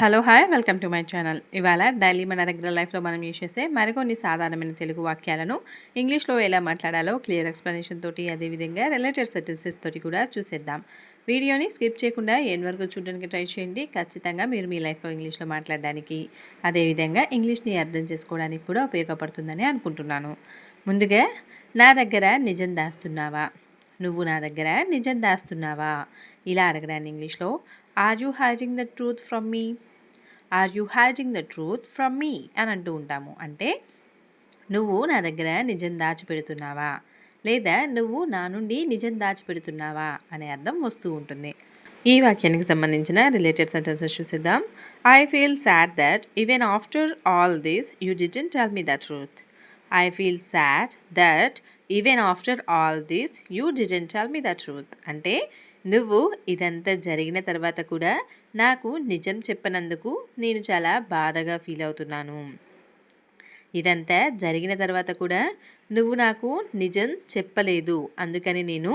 Hello hi. Welcome to my channel. ఇవాళ daily మన regular లైఫ్లో మనం యూజ్ చేసే మరికొన్ని సాధారణమైన తెలుగు వాక్యాలను ఇంగ్లీష్లో ఎలా మాట్లాడాలో క్లియర్ ఎక్స్ప్లెనేషన్ తోటి అదేవిధంగా రిలేటెడ్ సెంటెన్సెస్ తోటి కూడా చూసేద్దాం. వీడియోని స్కిప్ చేయకుండా ఎన్ వరకు చూడడానికి ట్రై చేయండి. ఖచ్చితంగా మీరు మీ లైఫ్లో ఇంగ్లీష్లో మాట్లాడడానికి అదేవిధంగా ఇంగ్లీష్ని అర్థం చేసుకోవడానికి కూడా ఉపయోగపడుతుందని అనుకుంటున్నాను. ముందుగా నా దగ్గర నిజం దాస్తున్నావా? నువ్వు నా దగ్గర నిజం దాస్తున్నావా? ఇలా అడగడాన్ని ఇంగ్లీష్లో are you hiding the truth from me are you hiding the truth from me అని అంటూ ఉంటాము. అంటే నువ్వు నా దగ్గర నిజం దాచిపెడుతున్నావా? లేదా నువ్వు నా నుండి నిజం దాచిపెడుతున్నావా? అనే అర్థం వస్తూ ఉంటుంది. ఈ వాక్యానికి సంబంధించిన related sentences చూసిద్దాం. I feel sad that even after all this you didn't tell me the truth I feel sad that even after all this you didn't tell me the truth అంటే నువ్వు ఇదంతా జరిగిన తర్వాత కూడా నాకు నిజం చెప్పనందుకు నేను చాలా బాధగా ఫీల్ అవుతున్నాను. ఇదంతా జరిగిన తర్వాత కూడా నువ్వు నాకు నిజం చెప్పలేదు. అందుకని నేను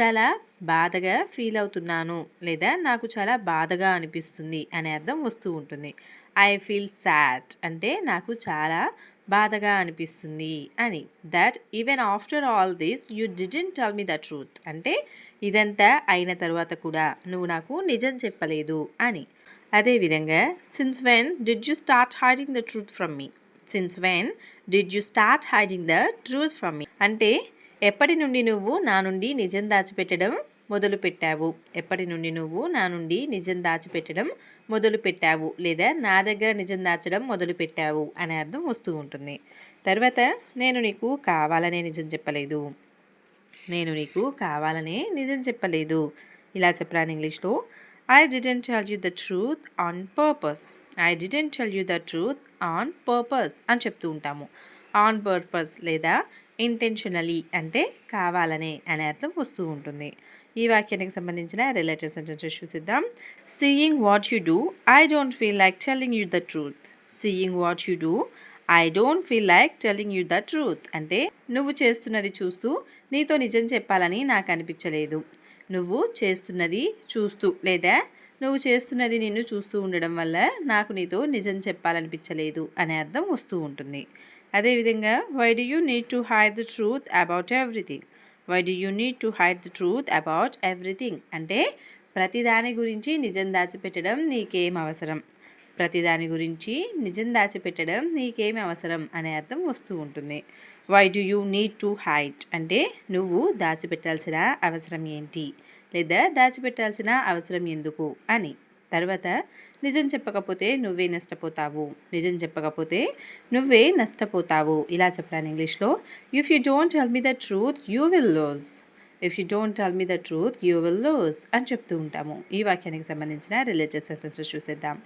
చాలా బాధగా ఫీల్ అవుతున్నాను లేదా నాకు చాలా బాధగా అనిపిస్తుంది అనే అర్థం వస్తూ ఉంటుంది. ఐ ఫీల్ సాడ్ అంటే నాకు చాలా బాధగా అనిపిస్తుంది అని. That even after all this you didn't tell me the truth అంటే ఇదంతా అయిన తర్వాత కూడా నువ్వు నాకు నిజం చెప్పలేదు అని. అదేవిధంగా since when did you start hiding the truth from me since when did you start hiding the truth from me అంటే ఎప్పటి నుండి నువ్వు నా నుండి నిజం దాచిపెట్టడం మొదలుపెట్టావు. ఎప్పటి నుండి నువ్వు నా నుండి నిజం దాచిపెట్టడం మొదలు పెట్టావు లేదా నా దగ్గర నిజం దాచడం మొదలు పెట్టావు అనే అర్థం వస్తూ ఉంటుంది. తర్వాత నేను నీకు కావాలనే నిజం చెప్పలేదు. నేను నీకు కావాలనే నిజం చెప్పలేదు. ఇలా చెప్పరాను ఇంగ్లీష్లో I didn't tell you the truth on purpose I didn't tell you the truth on purpose అని చెప్తూ ఉంటాము. ఆన్ పర్పస్ లేదా ఇంటెన్షనలీ అంటే కావాలనే అనే అర్థం వస్తూ ఉంటుంది. ఈ వాక్యానికి సంబంధించిన related sentences చూసిద్దాం. Seeing what you do I don't feel like telling you the truth seeing what you do I don't feel like telling you the truth అంటే నువ్వు చేస్తున్నది చూస్తూ నీతో నిజం చెప్పాలని నాకు అనిపించలేదు. నువ్వు చేస్తున్నది చూస్తూ లేదా నువ్వు చేస్తున్నది నిన్ను చూస్తూ ఉండడం వల్ల నాకు నీతో నిజం చెప్పాలనిపించలేదు అనే అర్థం వస్తూ ఉంటుంది. అదేవిధంగా why do you need to hide the truth about everything why do you need to hide the truth about everything అంటే ప్రతిదాని గురించి నిజం దాచిపెట్టడం నీకేం అవసరం? ప్రతిదాని గురించి నిజం దాచిపెట్టడం నీకేం అవసరం? అనే అర్థం వస్తూ ఉంటుంది. Why do you need to hide అంటే నువ్వు దాచిపెట్టాల్సిన అవసరం ఏంటి? లేదా దాచిపెట్టాల్సిన అవసరం ఎందుకు? అని. తర్వాత నిజం చెప్పకపోతే నువ్వే నష్టపోతావు. నిజం చెప్పకపోతే నువ్వే నష్టపోతావు. ఇలా చెప్పాను ఇంగ్లీష్లో if you don't tell me the truth you will lose if you don't tell me the truth you will lose అని చెప్తూ ఉంటాము. ఈ వాక్యానికి సంబంధించిన రిలేటెడ్ సెంటెన్సెస్ చూసేద్దాం.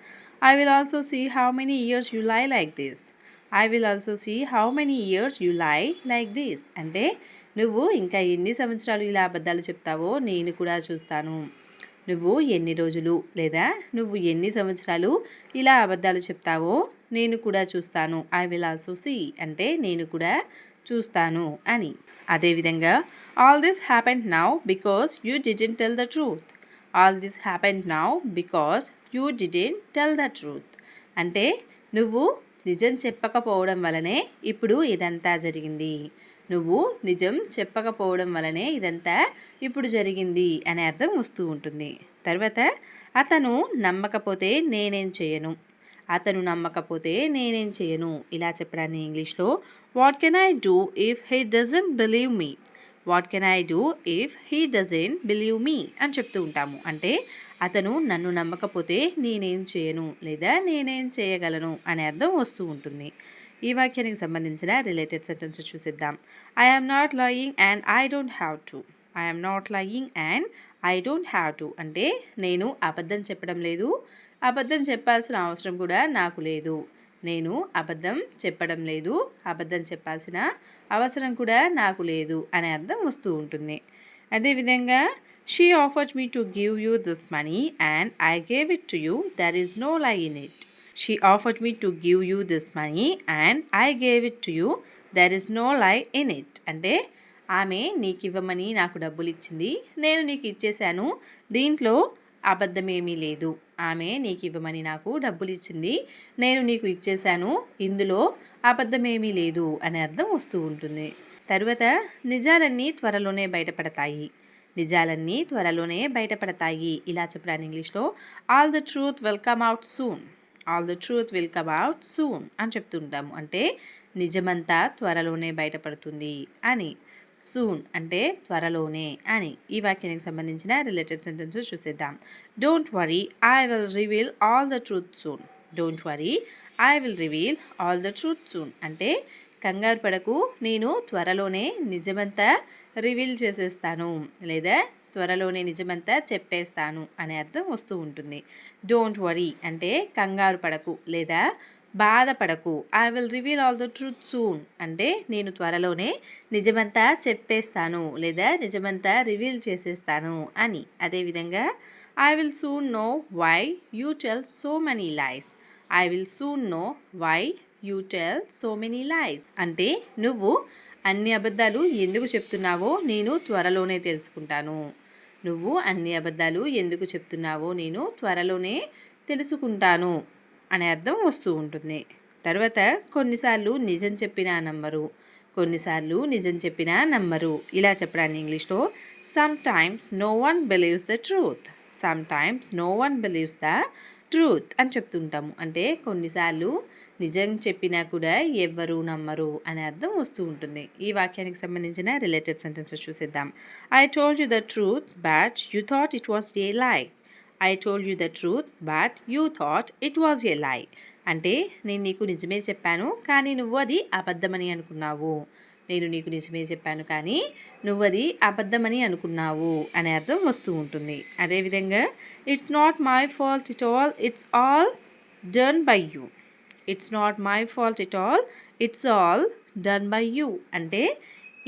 I will also see how many years you lie like this I will also see how many years you lie like this అంటే నువ్వు ఇంకా ఎన్ని సంవత్సరాలు ఇలా అబద్ధాలు చెప్తావో నేను కూడా చూస్తాను. నువ్వు ఎన్ని రోజులు లేదా నువ్వు ఎన్ని సంవత్సరాలు ఇలా అబద్ధాలు చెప్తావో నేను కూడా చూస్తాను. ఐ విల్ ఆల్సో సీ అంటే నేను కూడా చూస్తాను అని. అదేవిధంగా all this happened now because you didn't tell the truth all this happened now because you didn't tell the truth అంటే నువ్వు నిజం చెప్పకపోవడం వలనే ఇప్పుడు ఇదంతా జరిగింది. నువ్వు నిజం చెప్పకపోవడం వలనే ఇదంతా ఇప్పుడు జరిగింది అనే అర్థం వస్తూ ఉంటుంది. తర్వాత అతను నమ్మకపోతే నేనేం చేయను? అతను నమ్మకపోతే నేనేం చేయను? ఇలా చెప్పడాన్ని ఇంగ్లీష్లో what can I do if he doesn't believe me what can I do if he doesn't believe me అని చెప్తూ ఉంటాము. అంటే అతను నన్ను నమ్మకపోతే నేనేం చేయను లేదా నేనేం చేయగలను అనే అర్థం వస్తూ ఉంటుంది. ఈ వాక్యానికి సంబంధించిన related sentence చూసిద్దాం. I am not lying and I don't have to I not lying and I don't have to అంటే నేను అబద్ధం చెప్పడం లేదు. అబద్ధం చెప్పాల్సిన అవసరం కూడా నాకు లేదు. నేను అబద్ధం చెప్పడం లేదు. అబద్ధం చెప్పాల్సిన అవసరం కూడా నాకు లేదు అనే అర్థం వస్తూ ఉంటుంది. అదేవిధంగా she offers me to give you this money and I gave it to you there is no lie in it she offered me to give you this money and I gave it to you there is no lie in it అంటే ఆమె నీకు ఇవ్వమని నాకు డబ్బులు ఇచ్చింది నేను నీకు ఇచ్చేశాను. దీంట్లో అబద్ధమేమీ లేదు. ఆమె నీకు ఇవ్వమని నాకు డబ్బులు ఇచ్చింది నేను నీకు ఇచ్చేశాను. ఇందులో అబద్ధమేమీ లేదు అనే అర్థం వస్తూ ఉంటుంది. తరువాత నిజాలన్నీ త్వరలోనే బయటపడతాయి. నిజాలన్నీ త్వరలోనే బయటపడతాయి. ఇలా చెప్పడానికి ఇంగ్లీష్లో all the truth will come out soon all the truth will come out soon అని చెప్తుంటాము. అంటే నిజమంతా త్వరలోనే బయటపడుతుంది అని. సూన్ అంటే త్వరలోనే అని. ఈ వాక్యానికి సంబంధించిన రిలేటెడ్ సెంటెన్స్ చూసేద్దాం. Don't worry I will reveal all the truth soon don't worry I will reveal all the truth soon అంటే కంగారు పడకు నేను త్వరలోనే నిజమంతా రివీల్ చేసేస్తాను. లేదా త్వరలోనే నిజమంతా చెప్పేస్తాను అనే అర్థం వస్తూ ఉంటుంది. డోంట్ వరీ అంటే కంగారు పడకు లేదా బాధపడకు. I will reveal all the truth soon అంటే నేను త్వరలోనే నిజమంతా చెప్పేస్తాను లేదా నిజమంతా రివీల్ చేసేస్తాను అని. అదేవిధంగా I will soon know why you tell so many lies I will soon know why you tell so many lies అంటే నువ్వు అన్ని అబద్ధాలు ఎందుకు చెప్తున్నావో నేను త్వరలోనే తెలుసుకుంటాను. నువ్వు అన్ని అబద్ధాలు ఎందుకు చెప్తున్నావో నేను త్వరలోనే తెలుసుకుంటాను అనే అర్థం వస్తూ ఉంటుంది. తర్వాత కొన్నిసార్లు నిజం చెప్పినా నమ్మరు కొన్నిసార్లు నిజం చెప్పినా నమ్మరు. ఇలా చెప్పడాన్ని ఇంగ్లీష్లో sometimes no one believes the truth sometimes no one believes the truth అని చెప్తుంటాము. అంటే కొన్నిసార్లు నిజం చెప్పినా కూడా ఎవ్వరు నమ్మరు అనే అర్థం వస్తూ ఉంటుంది. ఈ వాక్యానికి సంబంధించిన రిలేటెడ్ సెంటెన్సెస్ చూసేద్దాం. I told you the truth but you thought it was a lie I told you the truth but you thought it was a lie అంటే నేను నీకు నిజమే చెప్పాను కానీ నువ్వు అది అబద్ధమని అనుకున్నావు. నేను నీకు నిజమే చెప్పాను కానీ నువ్వు అది అబద్ధమని అనుకున్నావు అనే అర్థం వస్తూ ఉంటుంది. అదేవిధంగా it's not my fault it all it's all done by you it's not my fault it all it's all done by you అంటే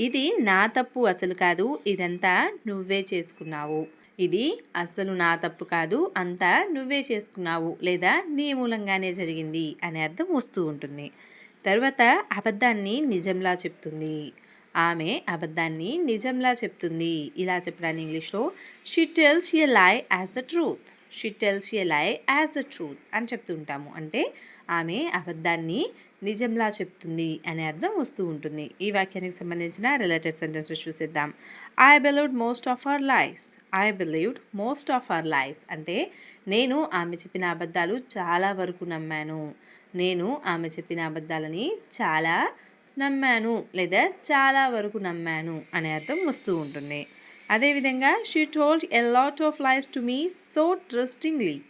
ఇది నా తప్పు అసలు కాదు ఇదంతా నువ్వే చేసుకున్నావు. ఇది అస్సలు నా తప్పు కాదు అంతా నువ్వే చేసుకున్నావు లేదా నీ మూలంగానే జరిగింది అనే అర్థం వస్తూ ఉంటుంది. తర్వాత అబద్ధాన్ని నిజంలా చెప్తుంది. ఆమె అబద్ధాన్ని నిజంలా చెప్తుంది. ఇలా చెప్పడానికి ఇంగ్లీష్లో she tells a lie as the truth she tells a lie as the truth అని చెప్తుంటాము. అంటే ఆమె అబద్ధాన్ని నిజంలా చెప్తుంది అనే అర్థం వస్తూ ఉంటుంది. ఈ వాక్యానికి సంబంధించిన రిలేటెడ్ సెంటెన్సెస్ చూసేద్దాం. I believed most of our lives I believed most of our lives అంటే నేను ఆమె చెప్పిన అబద్ధాలు చాలా వరకు నమ్మాను. నేను ఆమె చెప్పిన అబద్ధాలని చాలా నమ్మాను లేదా చాలా వరకు నమ్మాను అనే అర్థం వస్తూ ఉంటుంది. అదేవిధంగా she told a lot of lives to me so trustingly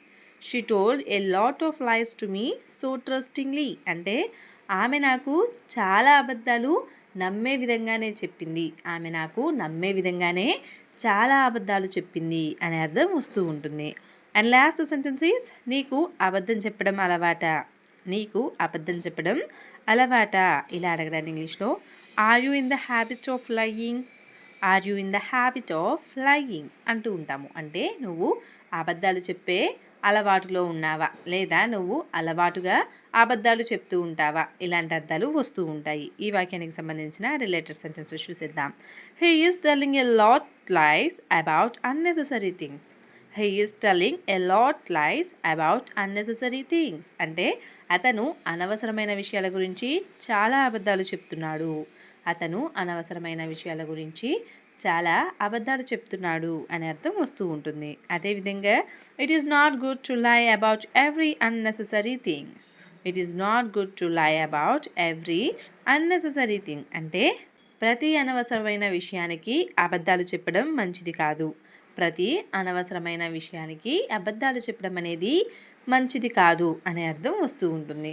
she told a lot of lives to me so trustingly అంటే ఆమె నాకు చాలా అబద్ధాలు నమ్మే విధంగానే చెప్పింది. ఆమె నాకు నమ్మే విధంగానే చాలా అబద్ధాలు చెప్పింది అనే అర్థం వస్తూ ఉంటుంది. అండ్ లాస్ట్ సెంటెన్స్ ఈస్ నీకు అబద్ధం చెప్పడం అలవాట. నీకు అబద్ధం చెప్పడం అలవాట. ఇలా అడగడానికి ఇంగ్లీష్లో are you in the habit of lying are you in the habit of lying అంటూ ఉంటాము. అంటే నువ్వు అబద్ధాలు చెప్పే అలవాటులో ఉన్నావా? లేదా నువ్వు అలవాటుగా అబద్ధాలు చెప్తూ ఉంటావా? ఇలాంటి అర్థాలు వస్తూ ఉంటాయి. ఈ వాక్యానికి సంబంధించిన రిలేటెడ్ సెంటెన్సెస్ చూసేద్దాం. He is telling a lot lies about unnecessary things he is telling a lot lies about unnecessary things అంటే అతను అనవసరమైన విషయాల గురించి చాలా అబద్ధాలు చెప్తున్నాడు. అతను అనవసరమైన విషయాల గురించి చాలా అబద్ధాలు చెప్తున్నాడు అనే అర్థం వస్తూ ఉంటుంది. అదేవిధంగా it is not good to lie about every unnecessary thing it is not good to lie about every unnecessary thing అంటే ప్రతి అనవసరమైన విషయానికి అబద్ధాలు చెప్పడం మంచిది కాదు. ప్రతి అనవసరమైన విషయానికి అబద్ధాలు చెప్పడం అనేది మంచిది కాదు అనే అర్థం వస్తూ ఉంటుంది.